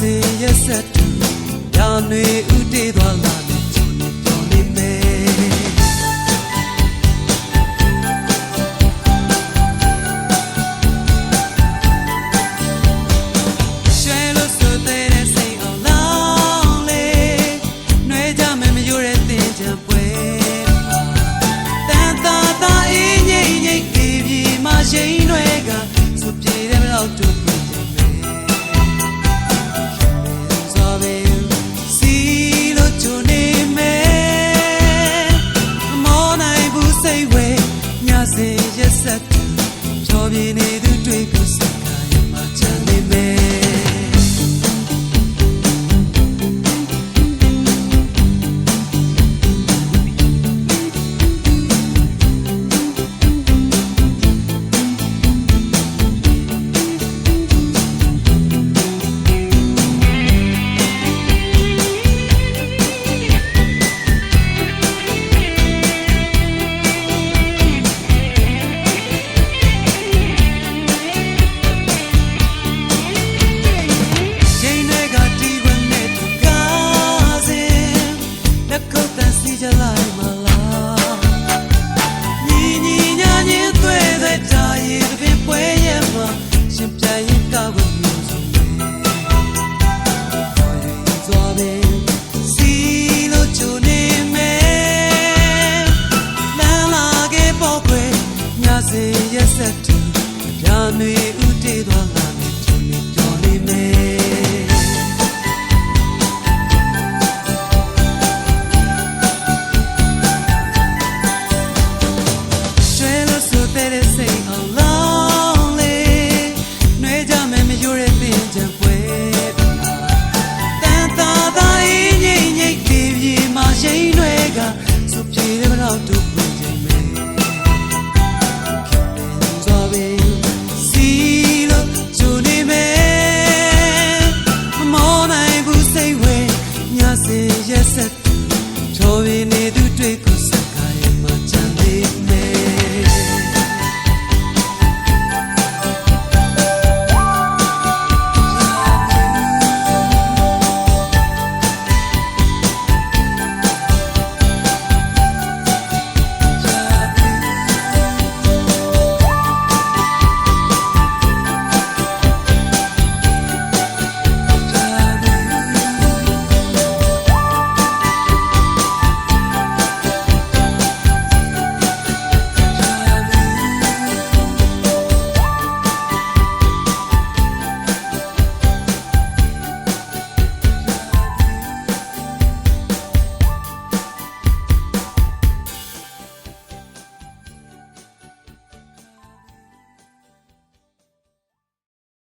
စေရဆက်တူရာနေဥတေးသွားလာ ချိန်တွေကဆိုပြေတယ်မလို့တူပူမယ်ဆိုပဲစီလို့ချူနေမယ်မောနိုင်ဘူးစိတ်ဝဲညစေရဆက်ချော်ပြနေ နေဦးတည်သွားငါ